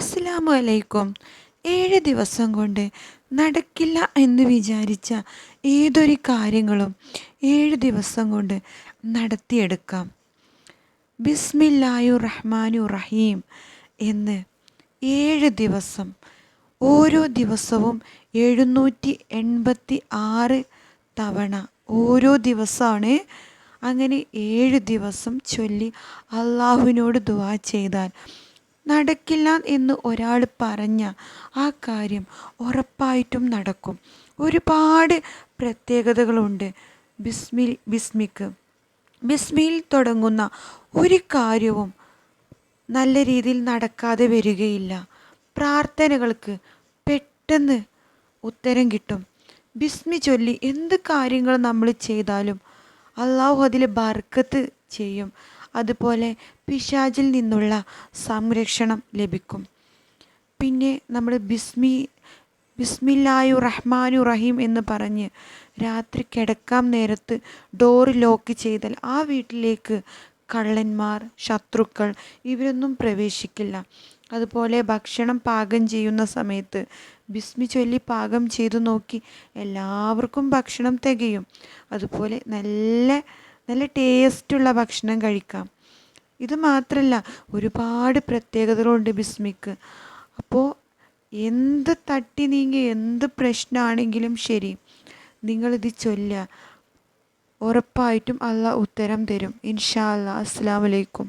അസ്സലാമു അലൈക്കും ഏഴ് ദിവസം കൊണ്ട് നടക്കില്ല എന്ന് വിചാരിച്ച ഏതൊരു കാര്യങ്ങളും ഏഴ് ദിവസം കൊണ്ട് നടത്തിയെടുക്കാം. ബിസ്മില്ലായു റഹ്മാനു റഹീം എന്ന് ഏഴ് ദിവസം ഓരോ ദിവസവും എഴുന്നൂറ്റി എൺപത്തി ആറ് തവണ ഓരോ ദിവസമാണ് അങ്ങനെ ഏഴ് ദിവസം ചൊല്ലി അള്ളാഹുവിനോട് ദുവാ ചെയ്താൽ നടക്കില്ല എന്ന് ഒരാൾ പറഞ്ഞ ആ കാര്യം ഉറപ്പായിട്ടും നടക്കും. ഒരുപാട് പ്രത്യേകതകളുണ്ട്. ബിസ്മിൽ ബിസ്മിക്ക്. ബിസ്മിയിൽ തുടങ്ങുന്ന ഒരു കാര്യവും നല്ല രീതിയിൽ നടക്കാതെ വരികയില്ല. പ്രാർത്ഥനകൾക്ക് പെട്ടെന്ന് ഉത്തരം കിട്ടും. ബിസ്മി ചൊല്ലി എന്ത് കാര്യങ്ങൾ നമ്മൾ ചെയ്താലും അള്ളാഹു അതിൽ ബർക്കത്ത് ചെയ്യും. അതുപോലെ പിശാചിൽ നിന്നുള്ള സംരക്ഷണം ലഭിക്കും. പിന്നെ നമ്മൾ ബിസ്മി ബിസ്മില്ലായു റഹ്മാനു റഹീം എന്ന് പറഞ്ഞ് രാത്രി കിടക്കാം നേരത്ത് ഡോറ് ലോക്ക് ചെയ്താൽ ആ വീട്ടിലേക്ക് കള്ളന്മാർ ശത്രുക്കൾ ഇവരൊന്നും പ്രവേശിക്കില്ല. അതുപോലെ ഭക്ഷണം പാകം ചെയ്യുന്ന സമയത്ത് ബിസ്മി ചൊല്ലി പാകം ചെയ്തു നോക്കി എല്ലാവർക്കും ഭക്ഷണം തികയും. അതുപോലെ നല്ല നല്ല ടേസ്റ്റുള്ള ഭക്ഷണം കഴിക്കാം. ഇത് മാത്രമല്ല ഒരുപാട് പ്രത്യേകതകളുണ്ട് ബിസ്മിക്ക്. അപ്പോൾ എന്ത് തട്ടി നീങ്ങി എന്ത് പ്രശ്നമാണെങ്കിലും ശരി നിങ്ങളിത് ചൊല്ല ഉറപ്പായിട്ടും അല്ല ഉത്തരം തരും. ഇൻഷാ അല്ലാ അസ്സാം വലൈക്കും